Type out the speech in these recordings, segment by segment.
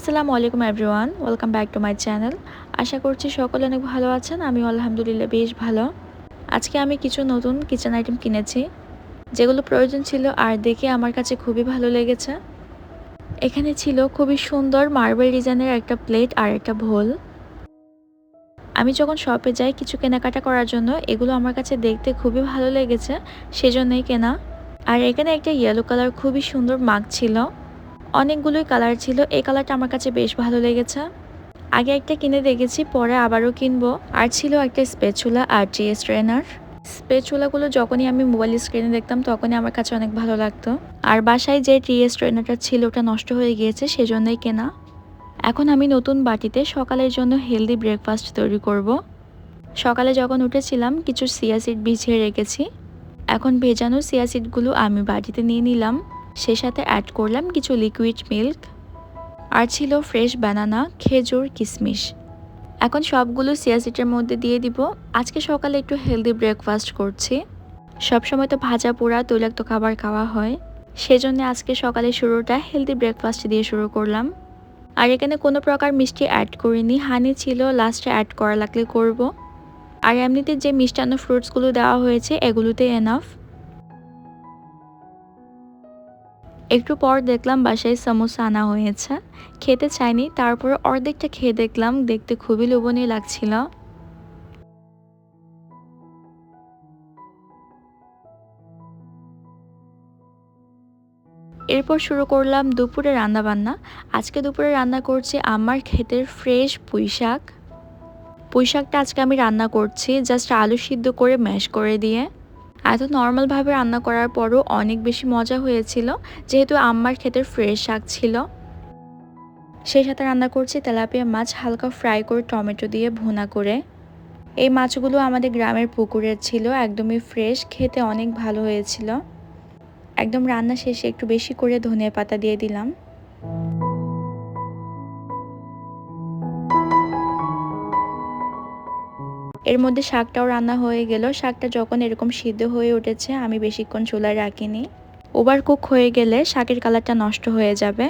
আসসালামু আলাইকুম everyone, welcome back to my channel. আশা করছি সকলে অনেক ভালো আছেন আমি আলহামদুলিল্লাহ বেশ ভালো। আজকে আমি কিছু নতুন কিচেন আইটেম কিনেছি, যেগুলো প্রয়োজন ছিল আর দেখে আমার কাছে খুবই ভালো লেগেছে। এখানে ছিল খুবই সুন্দর মার্বেল ডিজাইনের একটা প্লেট আর একটা ভোল আমি যখন শপে যাই কিছু কেনাকাটা করার জন্য, এগুলো আমার কাছে দেখতে খুবই ভালো লেগেছে, সেজন্যই কেনা। আর এখানে একটা ইয়েলো কালার খুবই সুন্দর মাগ ছিল। অনেকগুলোই কালার ছিল। এই কালারটা আমার কাছে বেশ ভালো লেগেছে। আগে একটা কিনে দেখেছি, পরে আবারও কিনবো। আর ছিল একটা স্পেচুলা আর টি ট্রেনার স্পেচুলাগুলো যখনই আমি মোবাইল স্ক্রিনে দেখতাম, তখনই আমার কাছে অনেক ভালো লাগতো। আর বাসায় যে টি ট্রেনারটা ছিল, ওটা নষ্ট হয়ে গিয়েছে, সেজন্যই কেনা। এখন আমি নতুন বাটিতে সকালের জন্য হেলদি ব্রেকফাস্ট তৈরি করব। সকালে যখন উঠেছিলাম, কিছু সিয়াসিড বিছিয়ে রেখেছি। এখন ভেজানো সিয়াসিডগুলো আমি বাটিতে নিয়ে নিলাম। সে সাথে অ্যাড করলাম কিছু লিকুইড মিল্ক আর ছিল ফ্রেশ বানানা খেজুর কিশমিশ এখন সবগুলো সিয়াসিটের মধ্যে দিয়ে দিব। আজকে সকালে একটু হেলদি ব্রেকফাস্ট করছি। সবসময় তো ভাজা পোড়া, তৈলাক্ত খাবার খাওয়া হয়। সেজন্য আজকে সকালে শুরুটা হেলদি ব্রেকফাস্ট দিয়ে শুরু করলাম। আর এখানে কোনো প্রকার মিষ্টি অ্যাড করিনি। হানি ছিল লাস্টে অ্যাড করা লাগলে করব। আর এমনিতে যে মিষ্টান্ন ফ্রুটসগুলো দেওয়া হয়েছে, এগুলোতে এনাফ একটু পর দেখলাম বাসায় সমোসা আনা হয়েছে। খেতে চাইনি, তারপর অর্ধেকটা খেয়ে দেখলাম, দেখতে খুবই লোভনীয় লাগছিল। এরপর শুরু করলাম দুপুরে রান্না বান্না আজকে দুপুরে রান্না করছি আমার ক্ষেতের ফ্রেশ পুঁই শাক। পুঁই শাকটা আজকে আমি রান্না করছি, জাস্ট আলু সিদ্ধ করে ম্যাশ করে দিয়ে। এত নর্মালভাবে রান্না করার পরও অনেক বেশি মজা হয়েছিল, যেহেতু আম্মার ক্ষেতের ফ্রেশ শাক ছিল। সেই সাথে রান্না করছি তেলাপিয়া মাছ, হালকা ফ্রাই করে টমেটো দিয়ে ভুনা করে। এই মাছগুলো আমাদের গ্রামের পুকুরের ছিল, একদমই ফ্রেশ খেতে অনেক ভালো হয়েছিল। একদম রান্না শেষে একটু বেশি করে ধনিয়া পাতা দিয়ে দিলাম। এর মধ্যে শাকটাও রান্না হয়ে গেল। শাকটা যখন এরকম সিদ্ধ হয়ে উঠেছে, আমি বেশিক্ষণ চুলায় রাখিনি। ওভার কুক হয়ে গেলে শাকের কালারটা নষ্ট হয়ে যাবে।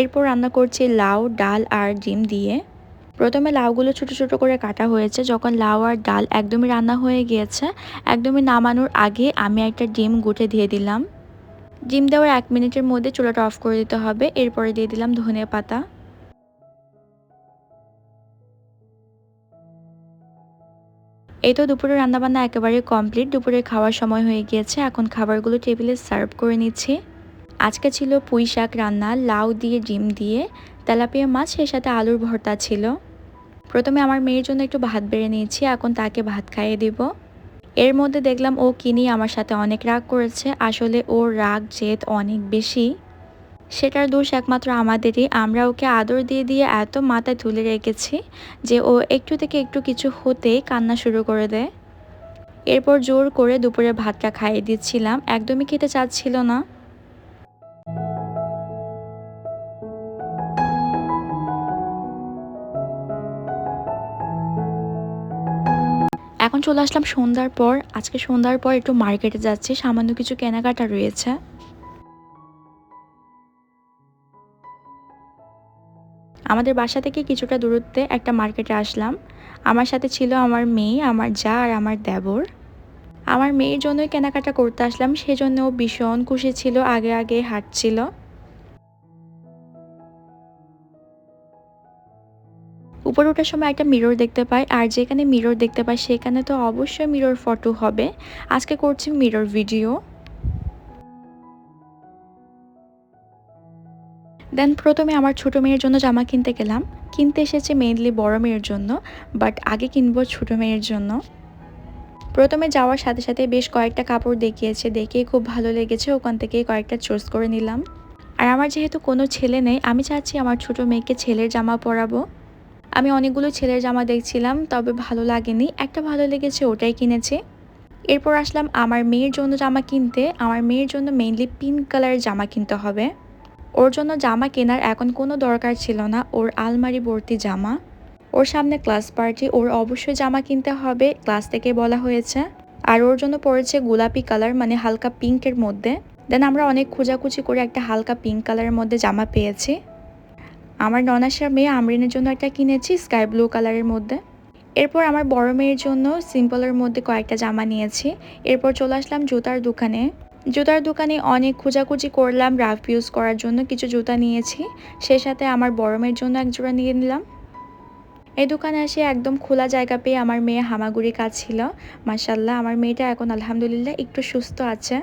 এরপর রান্না করছি লাউ, ডাল আর ডিম দিয়ে। প্রথমে লাউগুলো ছোট ছোট করে কাটা হয়েছে। যখন লাউ আর ডাল একদমই রান্না হয়ে গিয়েছে, একদমই নামানোর আগে আমি একটা ডিম গুটে দিয়ে দিলাম। ডিম দেওয়ার এক মিনিটের মধ্যে চুলাটা অফ করে দিতে হবে। এরপরে দিয়ে দিলাম ধনিয়া পাতা। এই তো দুপুরে রান্নাবান্না একেবারে কমপ্লিট দুপুরে খাওয়ার সময় হয়ে গিয়েছে। এখন খাবারগুলো টেবিলে সার্ভ করে নিচ্ছি। আজকে ছিল পুঁই শাক রান্না, লাউ দিয়ে, ডিম দিয়ে, তেলাপিয়া মাছ, সেই সাথে আলুর ভর্তা ছিল। প্রথমে আমার মেয়ের জন্য একটু ভাত বেড়ে নিয়েছি, এখন তাকে ভাত খাইয়ে দিব। এর মধ্যে দেখলাম ও কিনি আমার সাথে অনেক রাগ করেছে। আসলে ওর রাগ, জেদ অনেক বেশি। সেটার দোষ একমাত্র আমাদেরই। আমরা ওকে আদর দিয়ে দিয়ে এত মাথায় তুলে রেখেছি যে ও একটু থেকে একটু কিছু হতেই কান্না শুরু করে দেয়। এরপর জোর করে দুপুরে ভাতটা খাইয়ে দিচ্ছিলাম। একদমই খেতে চাচ্ছিল না। এখন চলে আসলাম সন্ধ্যার পর। আজকে সন্ধ্যার পর একটু মার্কেটে যাচ্ছি। সামান্য কিছু কেনাকাটা রয়েছে। আমাদের বাসা থেকে কিছুটা দূরত্বে একটা মার্কেটে আসলাম। আমার সাথে ছিল আমার মেয়ে, আমার যা আর আমার দেবর। আমার মেয়ের জন্যই কেনাকাটা করতে আসলাম সেজন্য ভীষণ খুশি ছিল, আগে আগে হাঁটছিল। উপরে ওঠার সময় একটা মিরর দেখতে পাই, আর যেখানে মিরর দেখতে পাই, সেখানে তো অবশ্যই মিরর ফটো হবে। আজকে করছি মিরর ভিডিও দেন প্রথমে আমার ছোটো মেয়ের জন্য জামা কিনতে গেলাম। কিনতে এসেছে মেইনলি বড় মেয়ের জন্য বাট আগে কিনবো ছোটো মেয়ের জন্য। প্রথমে যাওয়ার সাথে সাথে বেশ কয়েকটা কাপড় দেখিয়েছে দেখে খুব ভালো লেগেছে, ওখান থেকে কয়েকটা চুজ করে নিলাম। আর আমার যেহেতু কোনো ছেলে নেই, আমি চাচ্ছি আমার ছোট মেয়েকে ছেলের জামা পরাবো। আমি অনেকগুলো ছেলের জামা দেখছিলাম, তবে ভালো লাগেনি। একটা ভালো লেগেছে, ওটাই কিনেছে। এরপর আসলাম আমার মেয়ের জন্য জামা কিনতে। আমার মেয়ের জন্য মেইনলি পিঙ্ক কালারের জামা কিনতে হবে। ওর জন্য জামা কেনার এখন কোনো দরকার ছিল না। ওর আলমারি ভর্তি জামা, ওর সামনে ক্লাস পার্টি, ওর অবশ্যই জামা কিনতে হবে, ক্লাস থেকে বলা হয়েছে। আর ওর জন্য পড়েছে গোলাপি কালার মানে হালকা পিঙ্কের মধ্যে। দেন আমরা অনেক খোঁজাখুঁজি করে একটা হালকা পিঙ্ক কালারের মধ্যে জামা পেয়েছি। আমার ননাসার মেয়ে আমরিনের জন্য একটা কিনেছি, স্কাই ব্লু কালারের মধ্যে। এরপর আমার বড় মেয়ের জন্য সিম্পলের মধ্যে কয়েকটা জামা নিয়েছি। এরপর চলে আসলাম জুতার দোকানে। জুতার দোকানে অনেক খোঁজাখুঁজি করলাম, রাফ ইউজ করার জন্য কিছু জুতা নিয়েছি। সেই সাথে আমার বড় মেয়ের জন্য এক জোড়া নিয়ে নিলাম। এই দোকানে এসে একদম খোলা জায়গা পেয়ে আমার মেয়ে হামাগুড়ি কাজ ছিল মাসাল্লাহ আমার মেয়েটা এখন আলহামদুলিল্লাহ একটু সুস্থ আছে।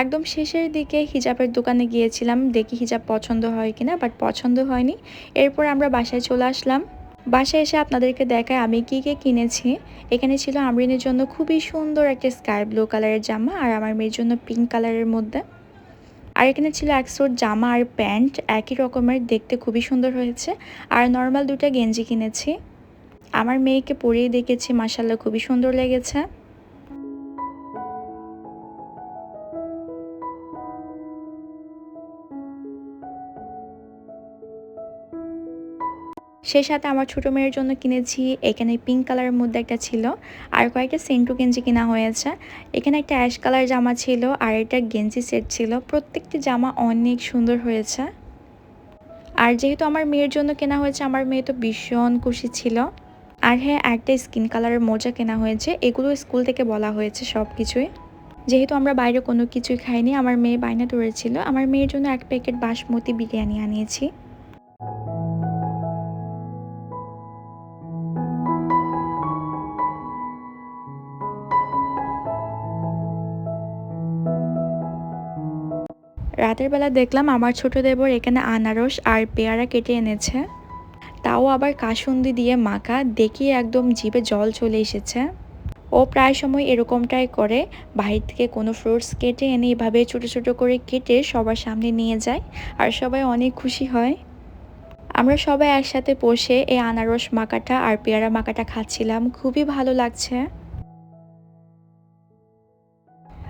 একদম শেষের দিকে হিজাবের দোকানে গিয়েছিলাম, দেখি হিজাব পছন্দ হয় কিনা, বাট পছন্দ হয়নি। এরপর আমরা বাসায় চলে আসলাম। বাসায় এসে আপনাদেরকে দেখায় আমি কী কী কিনেছি। এখানে ছিল আমরিনের জন্য খুবই সুন্দর একটা স্কাই ব্লু কালারের জামা আর আমার মেয়ের জন্য পিঙ্ক কালারের মধ্যে। আর এখানে ছিল একশোর জামা আর প্যান্ট, একই রকমের, দেখতে খুবই সুন্দর হয়েছে। আর নর্মাল দুটা গেঞ্জি কিনেছি। আমার মেয়েকে পরিয়ে দেখেছি মাসাল্লাহ খুবই সুন্দর লেগেছে। সেই সাথে আমার ছোটো মেয়ের জন্য কিনেছি, এখানে পিঙ্ক কালারের মধ্যে একটা ছিল, আর কয়েকটা সেন্টু গেঞ্জি কেনা হয়েছে। এখানে একটা অ্যাশ কালার জামা ছিল, আর এটা গেঞ্জি সেট ছিল। প্রত্যেকটি জামা অনেক সুন্দর হয়েছে। আর যেহেতু আমার মেয়ের জন্য কেনা হয়েছে, আমার মেয়ে তো ভীষণ খুশি ছিল। আর হ্যাঁ একটা স্কিন কালারের মোজা কেনা হয়েছে, এগুলো স্কুল থেকে বলা হয়েছে সব কিছুই যেহেতু আমরা বাইরে কোনো কিছুই খাইনি, আমার মেয়ে বায়না ধরেছিল আমার মেয়ের জন্য এক প্যাকেট বাসমতি বিরিয়ানি আনিয়েছি। রাতের বেলা দেখলাম আমার ছোট দেবর এখানে আনারস আর পেয়ারা কেটে এনেছে। তাও আবার কাসুন্দি দিয়ে মাখা দেখিয়ে একদম জিভে জল চলে এসেছে। ও প্রায় সময় এরকমটাই করে, বাহির থেকে কোনো ফ্রুটস কেটে এনে এভাবে ছোটো ছোটো করে কেটে সবার সামনে নিয়ে যায় আর সবাই অনেক খুশি হয়। আমরা সবাই একসাথে বসে এই আনারস মাখাটা আর পেয়ারা মাখাটা খাচ্ছিলাম, খুবই ভালো লাগছে।